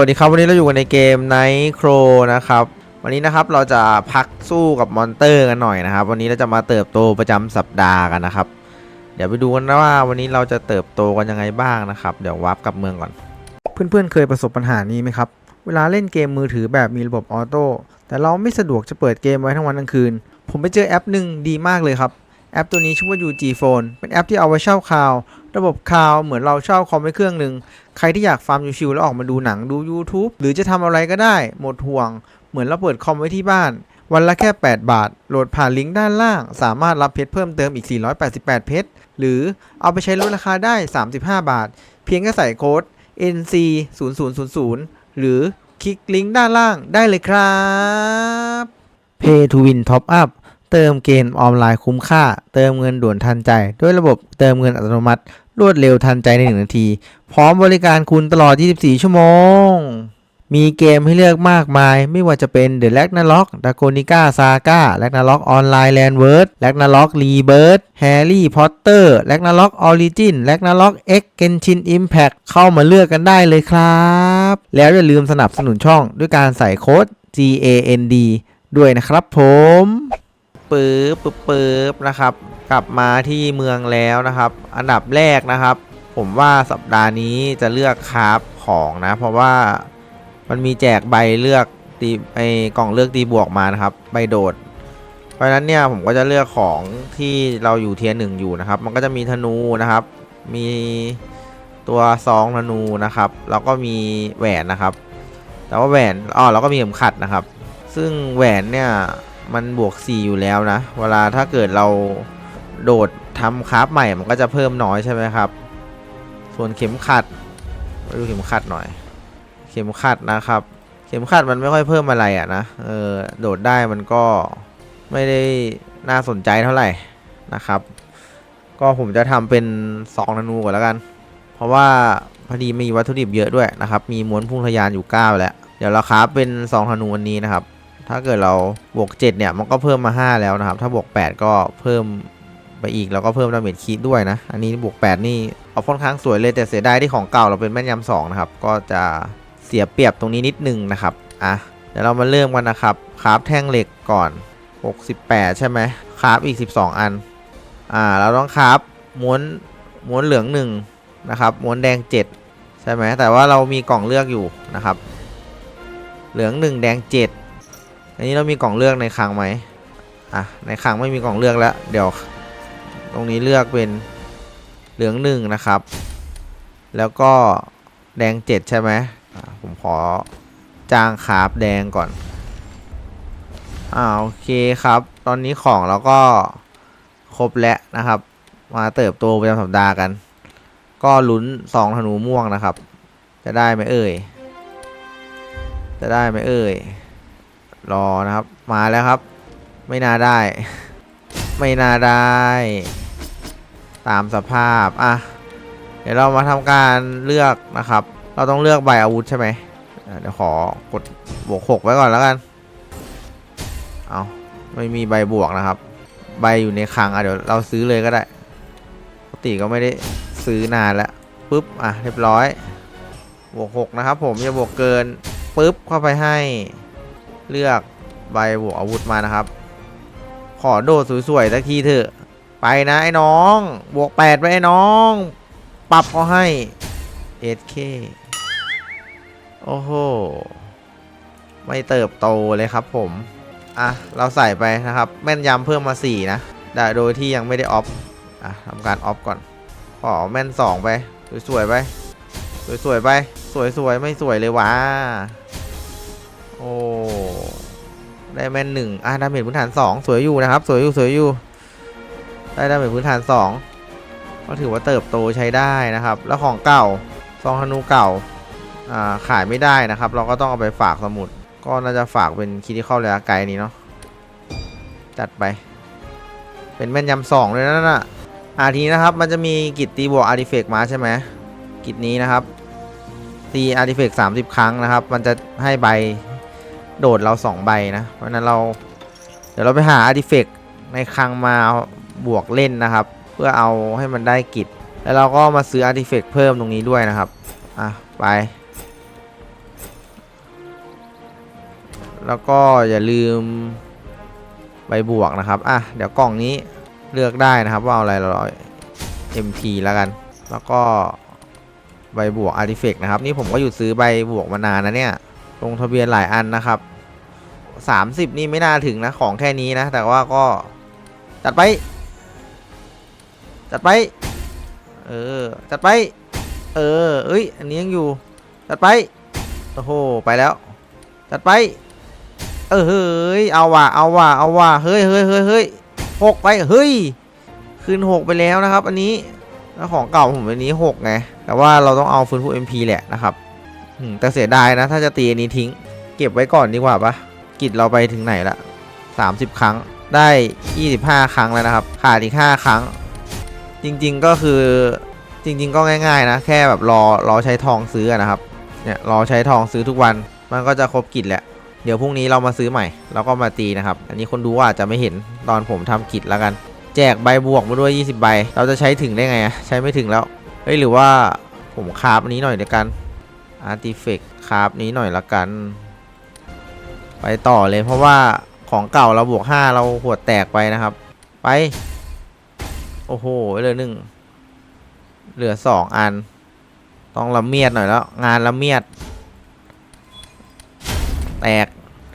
วัสดีครับวันนี้เราอยู่กันในเกม Night Crow นะครับ วันนี้นะครับเราจะพักสู้กับมอนเตอร์กันหน่อยนะครับ วันนี้เราจะมาเติบโตประจำสัปดาห์กันนะครับ เดี๋ยวไปดูกันนะว่าวันนี้เราจะเติบโตกันยังไงบ้างนะครับ เดี๋ยววาร์ปกลับเมืองก่อน เพื่อนๆเคยประสบปัญหานี้ไหมครับ เวลาเล่นเกมมือถือแบบมีระบบออโต้แต่เราไม่สะดวกจะเปิดเกมไว้ทั้งวันทั้งคืน ผมไปเจอแอปหนึ่งดีมากเลยครับแอปตัวนี้ชื่อว่า UG Phone เป็นแอปที่เอาไว้เช่าคลาว ระบบคลาวเหมือนเราเช่าคอมไว้เครื่องหนึ่งใครที่อยากฟาร์มชิวๆแล้วออกมาดูหนังดู YouTube หรือจะทำอะไรก็ได้ หมดห่วง เหมือนเราเปิดคอมไว้ที่บ้าน วันละแค่ 8 บาท โหลดผ่านลิงก์ด้านล่าง สามารถรับเพชรเพิ่มเติมอีก 488 เพชรหรือเอาไปใช้ลดราคาได้ 35 บาท เพียงแค่ใส่โค้ด NC 0 0 0 0หรือคลิกลิงก์ด้านล่างได้เลยครับ Pay to Win Top Up เติมเกมออนไลน์คุ้มค่า เติมเงินด่วนทันใจ ด้วยระบบเติมเงินอัตโนมัติ รวดเร็วทันใจใน 1 นาที พร้อมบริการคุณตลอด 24 ชั่วโมง มีเกมให้เลือกมากมาย ไม่ว่าจะเป็น The Ragnarok Dragonica Saga Ragnarok Online Landward Ragnarok Rebirth Harry Potter Ragnarok Origin Ragnarok X Genshin Impact เข้ามาเลือกกันได้เลยครับ แล้วอย่าลืมสนับสนุนช่องด้วยการใส่โค้ด GAND ด้วยนะครับผม ปึ๊บปึ๊บปึ๊บนะครับ กลับมาที่เมืองแล้วนะครับ อันดับแรกนะครับ ผมว่าสัปดาห์นี้จะเลือกคราฟของนะ เพราะว่ามันมีแจกใบเลือกตีไอกล่องเลือกตีบวกมานะครับ ใบโดด เพราะฉะนั้นเนี่ยผมก็จะเลือกของที่เราอยู่เทียร์หนึ่งอยู่นะครับ มันก็จะมีธนูนะครับ มีตัวซองธนูนะครับ แล้วก็มีแหวนนะครับ แต่ว่าแหวนอ๋อแล้วก็มีเข็มขัดนะครับ ซึ่งแหวนเนี่ย มันบวก 4 อยู่แล้วนะ เวลาถ้าเกิดเราโดดทำคราฟใหม่มันก็จะเพิ่มน้อยใช่ไหมครับ ส่วนเข็มขัดมาดูเข็มขัดหน่อย เข็มขัดนะครับ เข็มขัดมันไม่ค่อยเพิ่มอะไรอะนะเออโดดได้มันก็ไม่ได้น่าสนใจเท่าไหร่นะครับ ก็ผมจะทำเป็นสองธนูก่อนแล้วกัน เพราะว่าพอดีมีวัตถุดิบเยอะด้วยนะครับ มีม้วนพุ่งทะยานอยู่9แล้ว เดี๋ยวเราคราฟเป็น2ธนูอันนี้นะครับ ถ้าเกิดเราบวก 7 เนี่ย มันก็เพิ่มมา 5 แล้วนะครับ ถ้าบวก 8 ก็เพิ่มไปอีก แล้วก็เพิ่มดาเมจคีดด้วยนะ อันนี้บวก 8 นี่เอาค่อนข้างสวยเลยแต่เสียดายที่ของเก่าเราเป็นแม่นยำสองนะครับ ก็จะเสียเปรียบตรงนี้นิดนึงนะครับ อะ เดี๋ยวเรามาเริ่มกันนะครับคราฟแท่งเหล็กก่อน 68 ใช่ไหมคราฟอีก 12 อัน อ่า เราต้องคราฟม้วนม้วนเหลืองหนึ่งนะครับ ม้วนแดง 7 ใช่ไหมแต่ว่าเรามีกล่องเลือกอยู่นะครับ เหลือง 1 แดง 7 อันนี้เรามีกล่องเลือกในคลังไหมอะในคลังไม่มีกล่องเลือกแล้ว เดี๋ยว ตรงนี้เลือกเป็นเหลืองหนึ่งนะครับ แล้วก็แดง7ใช่ไหมผมขอจ้างคาฟแดงก่อนอ่าโอเคครับ ตอนนี้ของเราก็ครบแล้วนะครับ มาเติบโตประจำสัปดาห์กัน ก็ลุ้นซองธนูม่วงนะครับ จะได้ไหมเอ่ย จะได้ไหมเอ่ย รอนะครับ มาแล้วครับ ไม่น่าได้ ไม่น่าได้ ตามสภาพ อะ เดี๋ยวเรามาทำการเลือกนะครับ เราต้องเลือกใบอาวุธใช่ไหมเดี๋ยวขอกดบวกหกไว้ก่อนแล้วกัน เอาไม่มีใบบวกนะครับ ใบอยู่ในคลังอะเดี๋ยวเราซื้อเลยก็ได้ ปกติก็ไม่ได้ซื้อนานแล้วปุ๊บ อะ เรียบร้อย บวกหกนะครับผมอย่าบวกเกินปุ๊บเข้าไปให้ เลือกใบบวกอาวุธมานะครับ ขอโดดสวยๆสักทีเถอะ ไปนะไอ้น้อง บวกแปดไปไอ้น้อง ปรับเขาให้ 8K โอ้โห ไม่เติบโตเลยครับผม อะ เราใส่ไปนะครับ แม่นยำเพิ่มมา 4 นะได้โดยที่ยังไม่ได้ออฟ อะทำการออฟก่อน ขอแม่น 2 ไป สวยๆไป สวยๆไป สวยๆ ไม่สวยเลยวะ ได้แมนหนึ่งอะดาเมจพื้นฐาน2สวยอยู่นะครับ สวยอยู่สวยอยู่ได้ดาเมจพื้นฐาน2ก็ถือว่าเติบโตใช้ได้นะครับ แล้วของเก่าซองธนูเก่าอ่าขายไม่ได้นะครับ เราก็ต้องเอาไปฝากสมุด ก็น่าจะฝากเป็นคิดที่เข้าระยะไกลนี้เนาะจัดไป เป็นแม่นยำสองเลยนะน่ะอาทีนะครับมันจะมีกิจตีบวกอาร์ติเฟกมาใช่ไหมกิจนี้นะครับตีอาร์ติเฟกสามสิบครั้งนะครับ มันจะให้ใบ โดดเราสองใบนะ เพราะนั้นเรา เดี๋ยวเราไปหาอาร์ติเฟกในคลังมาบวกเล่นนะครับ เพื่อเอาให้มันได้กิจแล้วเราก็มาซื้ออาร์ติเฟกเพิ่มตรงนี้ด้วยนะครับ อะ ไป แล้วก็อย่าลืมใบบวกนะครับ อะ เดี๋ยวกล่องนี้เลือกได้นะครับ ว่าเอาอะไรเรา MP แล้วกัน แล้วก็ใบบวกอาร์ติเฟกนะครับ นี่ผมก็หยุดซื้อใบบวกมานานนะเนี่ย ลงทะเบียนหลายอันนะครับ30นี่ไม่น่าถึงนะ ของแค่นี้นะ แต่ว่าก็จัดไป จัดไป เออ จัดไป เออ เอ้ย อันนี้ยังอยู่ จัดไป โอ้โห ไปแล้ว จัดไป เออเฮ้ย เอาว่ะ เอาว่ะ เอาว่ะ เฮ้ยเฮ้ยเฮ้ยเฮ้ยหกไป เฮ้ยขึ้นหกไปแล้วนะครับ อันนี้แล้วของเก่าผมอันนี้หกไง แต่ว่าเราต้องเอาฟื้นฟู MP แหละนะครับ แต่เสียดายนะ ถ้าจะตีอันนี้ทิ้ง เก็บไว้ก่อนดีกว่าปะกิจเราไปถึงไหนละ30 ครั้งได้ 25 ครั้งแล้วนะครับ ขาดอีก 5 ครั้ง จริงๆก็คือจริง ๆ ก็ง่าย ๆ นะ แค่แบบรอรอใช้ทองซื้อนะครับเนี่ยรอใช้ทองซื้อทุกวัน มันก็จะครบกิจแหละ เดี๋ยวพรุ่งนี้เรามาซื้อใหม่ แล้วก็มาตีนะครับ อันนี้คนดูอาจจะไม่เห็นตอนผมทำกิจแล้วกัน แจกใบบวกมาด้วย 20 ใบ เราจะใช้ถึงได้ไงอะใช้ไม่ถึงแล้วเฮ้ยหรือว่าผมคาฟอันนี้หน่อยเดียวกัน อาร์ติเฟกคราฟนี้หน่อยละกัน ไปต่อเลยเพราะว่าของเก่าเราบวก 5 เราหัวแตกไปนะครับ ไป โอ้โหเหลือหนึ่งเหลือสองอัน ต้องละเมียดหน่อยแล้ว งานละเมียด แตก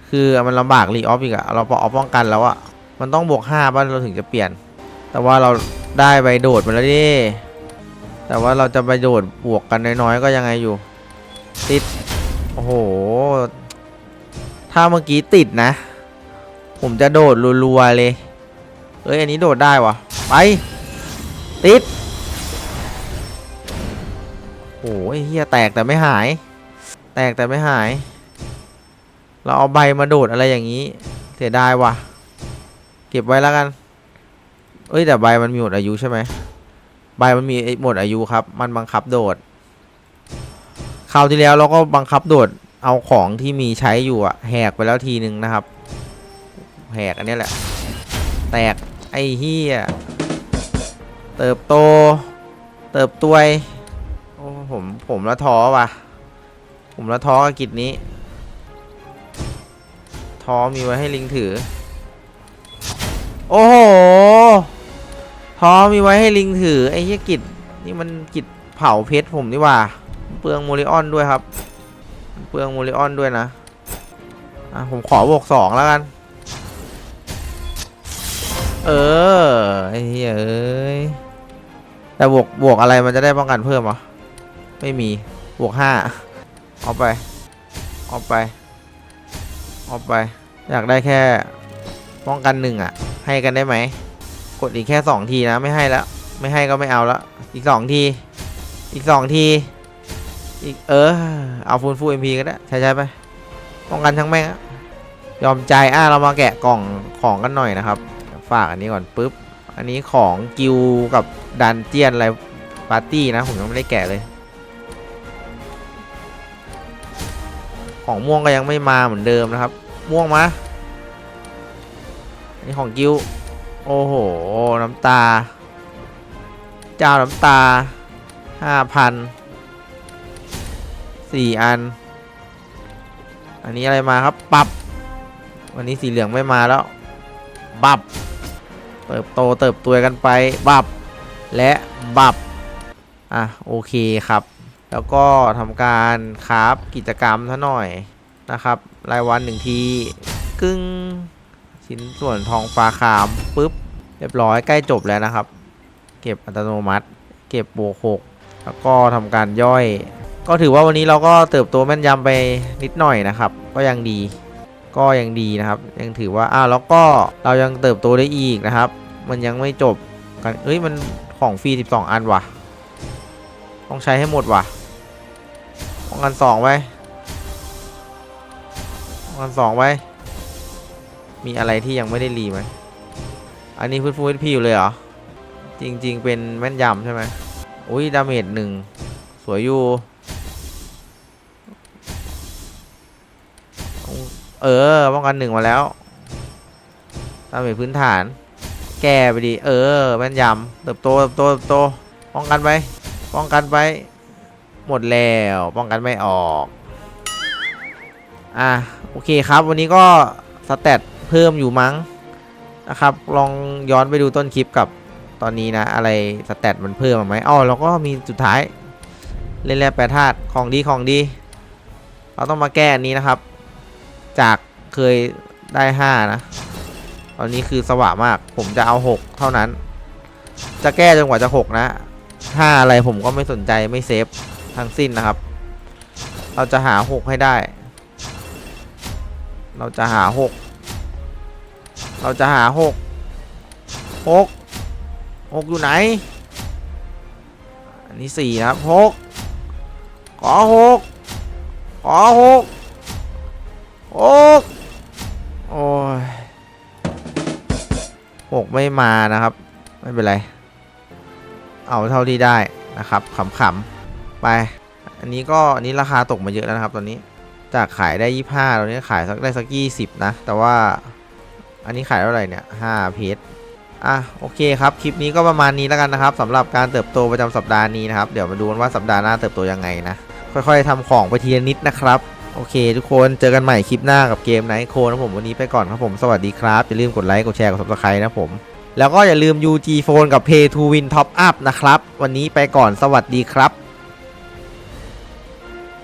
คือมันลำบากรีออฟอีกอะเราพอออฟป้องกันแล้วอะมันต้องบวกห้าบ้านเราถึงจะเปลี่ยน แต่ว่าเราได้ใบโดดมาแล้วดิแต่ว่าเราจะไปโดดบวกกันน้อยๆก็ยังไงอยู่ ติด โอ้โห ถ้าเมื่อกี้ติดนะ ผมจะโดดรัวๆเลย เอ้ย อันนี้โดดได้วะไป ติด โอ้ยเฮียแตกแต่ไม่หาย แตกแต่ไม่หาย เราเอาใบมาโดดอะไรอย่างนี้ เสียดายว่ะ เก็บไว้แล้วกัน เอ้ยแต่ใบมันมีหมดอายุใช่ไหมใบมันมีหมดอายุครับ มันบังคับโดด คราวที่แล้วเราก็บังคับโดดเอาของที่มีใช้อยู่อะแหกไปแล้วทีนึงนะครับ แหกอันนี้แหละ แตกไอ้เฮียเติบโต เติบตัวโอ้ผมผมละท้อว่ะ ผมละท้อกับกิจนี้ท้อมีไว้ให้ลิงถือ โอ้โหท้อมีไว้ให้ลิงถือไอ้เหี้ยกิจนี่มันกิจเผาเพชรผมนี่ว่า เปลืองโมลิออนด้วยครับ เปลืองโมลิออนด้วยนะ อะ ผมขอบวกสองแล้วกัน เออ ไอ้เหี้ยเอ้ย แต่บวกบวกอะไรมันจะได้ป้องกันเพิ่มเหรอไม่มี บวกห้าเอาไป เอาไป เอาไป อยากได้แค่ป้องกันหนึ่งอะ ให้กันได้ไหม กดอีกแค่สองทีนะ ไม่ให้แล้ว ไม่ให้ก็ไม่เอาแล้ว อีกสองที อีกสองที อีกเออ เอาฟูลฟูเอ็มพีก็ได้ ใช้ใช้ไปป้องกันทั้งแม่งอะยอมใจอะเรามาแกะกล่องของกันหน่อยนะครับ ฝากอันนี้ก่อนปุ๊บ อันนี้ของกิวกับดันเจียนอะไรปาร์ตี้นะผมยังไม่ได้แกะเลย ของม่วงก็ยังไม่มาเหมือนเดิมนะครับ ม่วงมาอันนี้ของกิวโอ้โห น้ำตา เจ้าน้ำตาห้าพัน สี่อัน อันนี้อะไรมาครับปับ วันนี้สีเหลืองไม่มาแล้ว บับ เติบโตเติบตัวกันไป บับ และบับ อะ โอเคครับ แล้วก็ทำการคราฟกิจกรรมท่าหน่อยนะครับ รายวันหนึ่งทีกึ่งชิ้นส่วนทองฟ้าคามปุ๊บ เรียบร้อยใกล้จบแล้วนะครับ เก็บอัตโนมัติ เก็บบวกหกแล้วก็ทำการย่อย ก็ถือว่าวันนี้เราก็เติบโตแม่นยำไปนิดหน่อยนะครับ ก็ยังดี ก็ยังดีนะครับ ยังถือว่าอ้าวแล้วก็เรายังเติบโตได้อีกนะครับ มันยังไม่จบกันเอ้ยมันของฟรี12 อันว่ะ ต้องใช้ให้หมดว่ะป้องกันสองไว้ป้องกันสองไว้ มีอะไรที่ยังไม่ได้รีไหมอันนี้ฟื้นฟูพี่อยู่เลยเหรอ จริง ๆ เป็นแม่นยำใช่ไหมอุ้ยดาเมจหนึ่งสวยอยู่ เออป้องกันหนึ่งมาแล้วดาเมจพื้นฐาน แก้ไปดีเออแม่นยำเติบโตเติบโตเติบโตป้องกันไปป้องกันไปหมดแล้วป้องกันไม่ออกอะโอเคครับวันนี้ก็สเตตเพิ่มอยู่มั้งนะครับลองย้อนไปดูต้นคลิปกับตอนนี้นะ อะไรสเตตมันเพิ่มมาไหมอ๋อแล้วก็มีสุดท้าย เล่นแร่แปรธาตุของดีของดี เราต้องมาแก้อันนี้นะครับ จากเคยได้5นะ ตอนนี้คือสว่ามาก ผมจะเอา6เท่านั้น จะแก้จนกว่าจะ6นะ5อะไรผมก็ไม่สนใจไม่เซฟทั้งสิ้นนะครับ เราจะหา6ให้ได้ เราจะหา6เราจะหา6 6 6อยู่ไหน อันนี้4นะครับ6ขอ6ขอ6 6 ไม่มานะครับ ไม่เป็นไร เอาเท่าที่ได้นะครับขำๆไป อันนี้ก็อันนี้ราคาตกมาเยอะแล้วนะครับ ตอนนี้จากขายได้25ตอนนี้ขายสักได้สัก20นะ แต่ว่าอันนี้ขายเท่าไหร่เนี่ย5เพชรอะโอเคครับ คลิปนี้ก็ประมาณนี้แล้วกันนะครับสำหรับการเติบโตประจำสัปดาห์นี้นะครับ เดี๋ยวมาดูกันว่าสัปดาห์หน้าเติบโตยังไงนะ ค่อยๆทำของไปทีละนิดนะครับ โอเค ทุกคนเจอกันใหม่คลิปหน้ากับเกมไนท์โคนะผมวันนี้ไปก่อนครับผม สวัสดีครับ อย่าลืมกดไลค์กดแชร์กด subscribe นะผม แล้วก็อย่าลืม UG Phone กับ Pay to Win Top Up นะครับ วันนี้ไปก่อนสวัสดีครับ